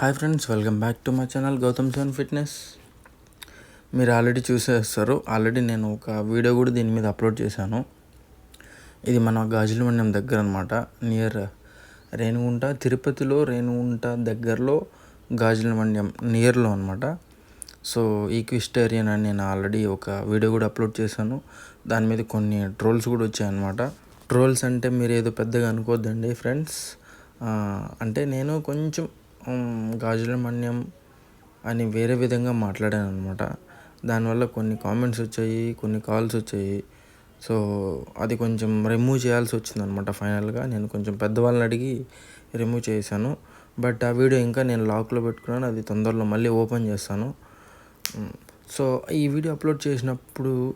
Hi friends welcome back to my channel Gautam seven fitness మీరు already చూసేస్తారు. Already నేను ఒక వీడియో కూడా దీని మీద అప్లోడ్ చేశాను. ఇది మన గాజులమండ్యం దగ్గర అనమాట నియర్ రేణుగుంట తిరుపతిలో రేణుగుంట దగ్గరలో గాజులమండ్యం నియర్లో అనమాట సో ఈక్విస్టేరియన్ అని నేను ఆల్రెడీ ఒక వీడియో కూడా అప్లోడ్ చేశాను. దాని మీద కొన్ని ట్రోల్స్ కూడా వచ్చాయన్నమాట ట్రోల్స్ అంటే మీరు ఏదో పెద్దగా అనుకోవద్దండి ఫ్రెండ్స్ అంటే నేను కొంచెం గాజుల మన్యం అని వేరే విధంగా మాట్లాడాను అనమాట దానివల్ల కొన్ని కామెంట్స్ వచ్చాయి కొన్ని కాల్స్ వచ్చాయి. సో అది కొంచెం రిమూవ్ చేయాల్సి వచ్చిందనమాట ఫైనల్గా నేను కొంచెం పెద్దవాళ్ళని అడిగి రిమూవ్ చేశాను. బట్ ఆ వీడియో ఇంకా నేను లాక్లో పెట్టుకున్నాను. అది తొందరలో మళ్ళీ ఓపెన్ చేస్తాను. సో ఈ వీడియో అప్లోడ్ చేసినప్పుడు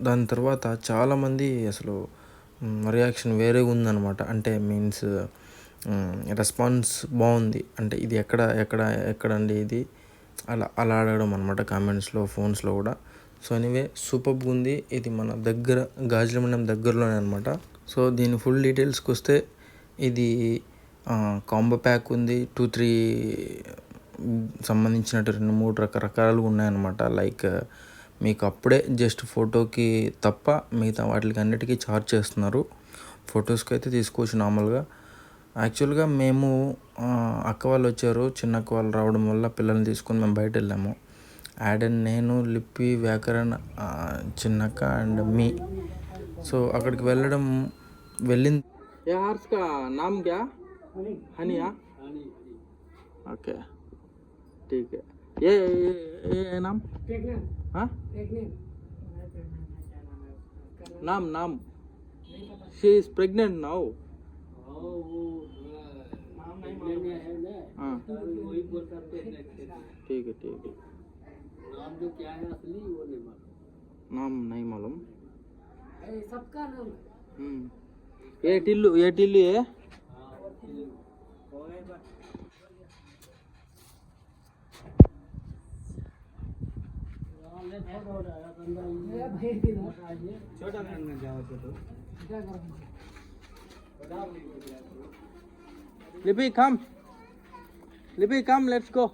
దాని తర్వాత చాలామంది అసలు రియాక్షన్ వేరేగా ఉందన్నమాట అంటే మీన్స్ రెస్పాన్స్ బాగుంది. అంటే ఇది ఎక్కడ ఎక్కడ ఎక్కడండి ఇది? అలా అలా అడగడం అనమాట కామెంట్స్లో ఫోన్స్లో కూడా. సో ఎనీవే సూపర్గా ఉంది. ఇది మన దగ్గర గాజులమండం దగ్గరలోనే అనమాట సో దీని ఫుల్ డీటెయిల్స్కి వస్తే ఇది కాంబో ప్యాక్ ఉంది. టూ త్రీ సంబంధించినట్టు రెండు మూడు రకరకాలుగా ఉన్నాయన్నమాట. లైక్ మీకు అప్పుడే జస్ట్ ఫోటోకి తప్ప మిగతా వాటికి అన్నిటికీ ఛార్జ్ చేస్తున్నారు. ఫొటోస్కి అయితే తీసుకోవచ్చు నార్మల్గా యాక్చువల్గా మేము ఆ, అక్క వాళ్ళు వచ్చారు చిన్న అక్క వాళ్ళు రావడం వల్ల పిల్లల్ని తీసుకొని మేము బయట వెళ్ళాము యాడ్ అండ్ నేను లిప్పి వ్యాకరణ్ ఆ, చిన్నక్క అండ్ మీ సో అక్కడికి వెళ్ళడం వెళ్ళింది ఏ హార్స్ కా నామ్ క్యా హనియా ఓకే ठीक है ये ये, ये, ये नाम हाँ नाम नाम शी इज प्रेग्नेंट नाउ हाँ ठीक है। ठीक है नाम जो क्या है। असली वो नहीं मालूम नाम नहीं मालूम। सबका नाम हम्म। ये टिल्लू ये टिल्लू है। Lippy, come. Lippy, come, let's go.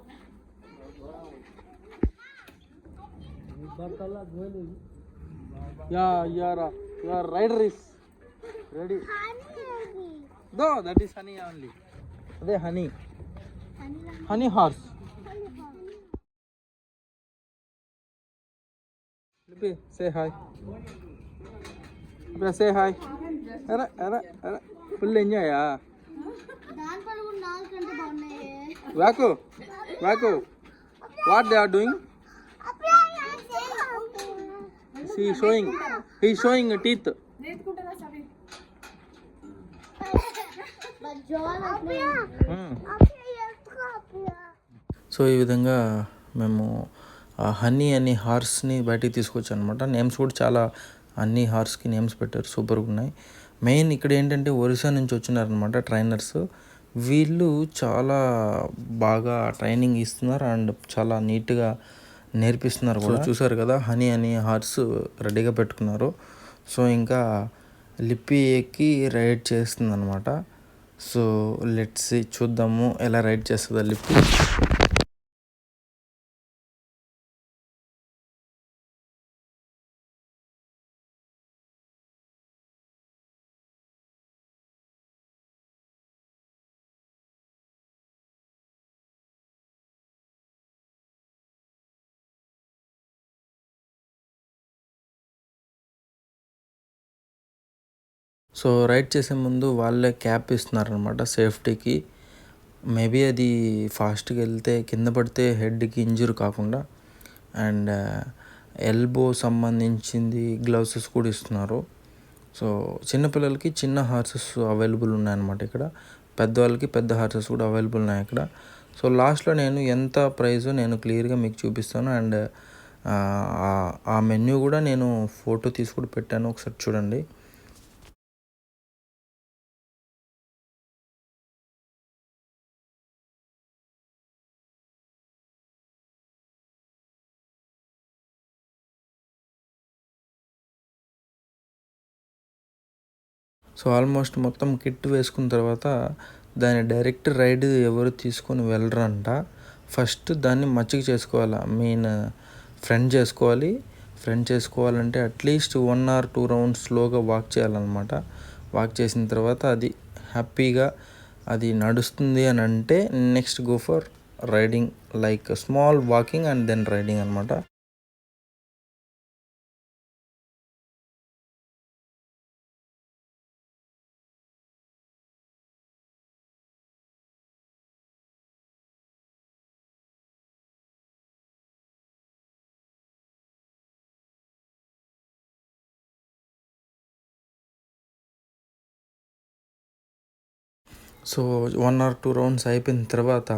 Yeah, Yara, your rider is ready. Honey. No, that is honey only. The honey. Honey horse. Lippy, say hi. Lippy, say hi. Ara, ara, ara. Full ఎంజాయా? వాకు వాకు. What they are doing he showing he showing teeth so ఈ విధంగా మేము ఆ honey అనే హార్స్ని బయటికి తీసుకొచ్చాను అనమాట నేమ్స్ కూడా చాలా అన్ని హార్స్కి నేమ్స్ పెట్టారు. సూపర్గా ఉన్నాయి. మెయిన్ ఇక్కడ ఏంటంటే ఒరిస్సా నుంచి వచ్చినారనమాట ట్రైనర్స్. వీళ్ళు చాలా బాగా ట్రైనింగ్ ఇస్తున్నారు అండ్ చాలా నీట్గా నేర్పిస్తున్నారు కూడా. చూసారు కదా హనీ అని హార్స్ రెడీగా పెట్టుకున్నారు. సో ఇంకా లిప్పి ఎక్కి రైడ్ చేస్తుంది అనమాట సో లెట్స్ చూద్దాము ఎలా రైడ్ చేస్తుందో లిప్పి. సో రైడ్ చేసే ముందు వాళ్ళే క్యాప్ ఇస్తున్నారనమాట సేఫ్టీకి. మేబీ అది ఫాస్ట్గా వెళ్తే కింద పడితే హెడ్కి ఇంజురీ కాకుండా. అండ్ ఎల్బో సంబంధించింది గ్లౌసెస్ కూడా ఇస్తున్నారు. సో చిన్నపిల్లలకి చిన్న హార్సెస్ అవైలబుల్ ఉన్నాయన్నమాట ఇక్కడ. పెద్దవాళ్ళకి పెద్ద హార్సెస్ కూడా అవైలబుల్ ఉన్నాయి ఇక్కడ. సో లాస్ట్లో నేను ఎంత ప్రైస్ నేను క్లియర్గా మీకు చూపిస్తాను. అండ్ ఆ మెన్యూ కూడా నేను ఫోటో తీసి కూడా పెట్టాను. ఒకసారి చూడండి. సో ఆల్మోస్ట్ మొత్తం కిట్ వేసుకున్న తర్వాత దాని డైరెక్ట్ రైడ్ ఎవరు తీసుకొని వెళ్ళరంట. ఫస్ట్ దాన్ని మచ్చిక చేసుకోవాలి మెయిన్ ఫ్రెండ్ చేసుకోవాలి. ఫ్రెండ్ చేసుకోవాలంటే at least one or two rounds స్లోగా వాక్ చేయాలన్నమాట. వాక్ చేసిన తర్వాత అది హ్యాపీగా అది నడుస్తుంది అని అంటే next go for riding like small walking and then riding అనమాట so one or two rounds అయిపోయిన తర్వాత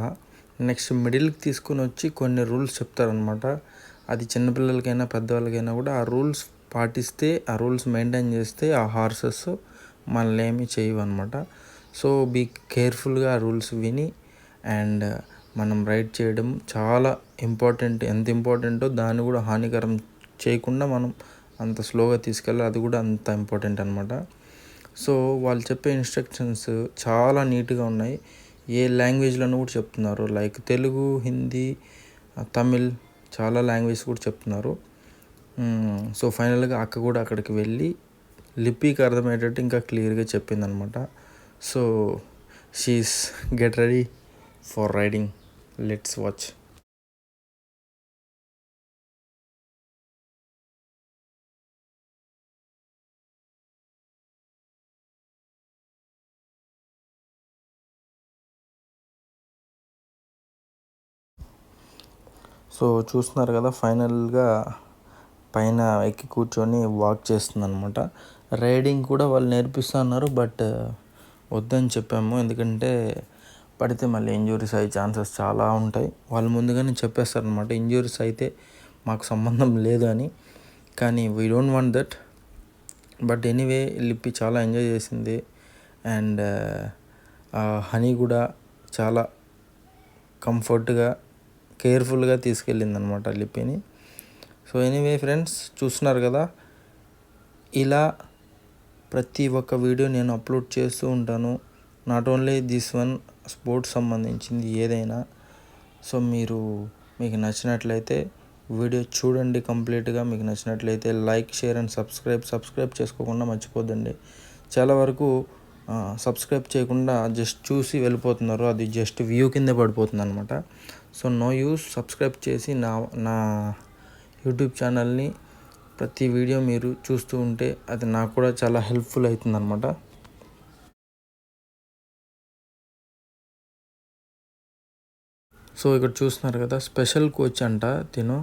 నెక్స్ట్ మిడిల్కి తీసుకొని వచ్చి కొన్ని రూల్స్ చెప్తారనమాట అది చిన్నపిల్లలకైనా పెద్దవాళ్ళకైనా కూడా ఆ రూల్స్ పాటిస్తే ఆ రూల్స్ మెయింటైన్ చేస్తే ఆ హార్సెస్ మనల్ని ఏమి చేయవు అనమాట సో బీ కేర్ఫుల్గా ఆ రూల్స్ విని అండ్ మనం రైడ్ చేయడం చాలా ఇంపార్టెంట్ ఎంత ఇంపార్టెంటో దాన్ని కూడా హానికరం చేయకుండా మనం అంత స్లోగా తీసుకెళ్ళాలి. అది కూడా అంత ఇంపార్టెంట్ అనమాట సో వాళ్ళు చెప్పే ఇన్స్ట్రక్షన్స్ చాలా నీట్గా ఉన్నాయి. ఏ లాంగ్వేజ్లను కూడా చెప్తున్నారు. లైక్ తెలుగు హిందీ తమిళ్ చాలా లాంగ్వేజ్ కూడా చెప్తున్నారు. సో ఫైనల్గా అక్క కూడా అక్కడికి వెళ్ళి లిపికి అర్థమయ్యేటట్టు ఇంకా క్లియర్గా చెప్పిందనమాట. So she's get ready for riding let's watch so చూస్తున్నారు కదా ఫైనల్గా పైన ఎక్కి కూర్చొని వాక్ చేస్తుంది అనమాట రైడింగ్ కూడా వాళ్ళు నేర్పిస్తున్నారు బట్ వద్దని చెప్పాము. ఎందుకంటే పడితే మళ్ళీ ఇంజురీస్ అయ్యే ఛాన్సెస్ చాలా ఉంటాయి. వాళ్ళు ముందుగానే చెప్పేస్తారనమాట ఇంజురీస్ అయితే మాకు సంబంధం లేదు అని. కానీ we don't want that but anyway Lippi చాలా ఎంజాయ్ చేసింది. అండ్ హనీ కూడా చాలా కంఫర్ట్గా కేర్ఫుల్గా తీసుకెళ్ళింది అనమాట లిప్పిని సో ఎనీవే ఫ్రెండ్స్ చూస్తున్నారు కదా? ఇలా ప్రతి ఒక్క వీడియో నేను అప్లోడ్ చేస్తూ ఉంటాను. Not only this one sports సంబంధించింది ఏదైనా. సో మీరు మీకు నచ్చినట్లయితే వీడియో చూడండి కంప్లీట్గా. మీకు నచ్చినట్లయితే like share and subscribe subscribe చేసుకోకుండా మర్చిపోద్దండి. చాలా వరకు సబ్స్క్రైబ్ చేయకుండా జస్ట్ చూసి వెళ్ళిపోతున్నారు. అది జస్ట్ వ్యూ కింద పడిపోతుంది అనమాట సో నో యూస్. సబ్స్క్రైబ్ చేసి నా నా యూట్యూబ్ ఛానల్ని ప్రతి వీడియో మీరు చూస్తూ ఉంటే అది నాకు కూడా చాలా హెల్ప్ఫుల్ అవుతుందన్నమాట. సో ఇక్కడ చూస్తున్నారు కదా స్పెషల్ కోచ్ అంట తిను.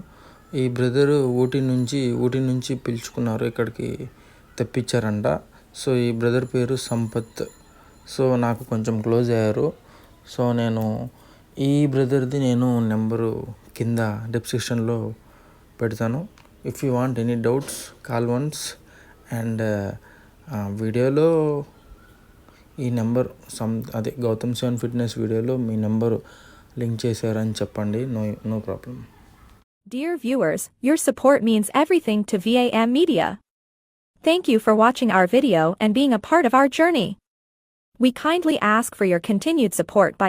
ఈ బ్రదర్ ఊటీ నుంచి ఊటీ నుంచి పిలుచుకున్నారు ఇక్కడికి తెప్పించారంట. సో ఈ బ్రదర్ పేరు సంపత్. సో నాకు కొంచెం క్లోజ్ అయ్యారు. సో నేను ఈ బ్రదర్ది నేను నెంబరు కింద డిస్క్రిప్షన్లో పెడతాను if you want any doubts call once and వీడియోలో ఈ నెంబర్ సమ్ అదే గౌతమ్ సెవెన్ ఫిట్నెస్ వీడియోలో మీ నెంబరు లింక్ చేశారని చెప్పండి no no problem Dear viewers, your support means everything to VAM Media. Thank you for watching our video and being a part of our journey. We kindly ask for your continued support by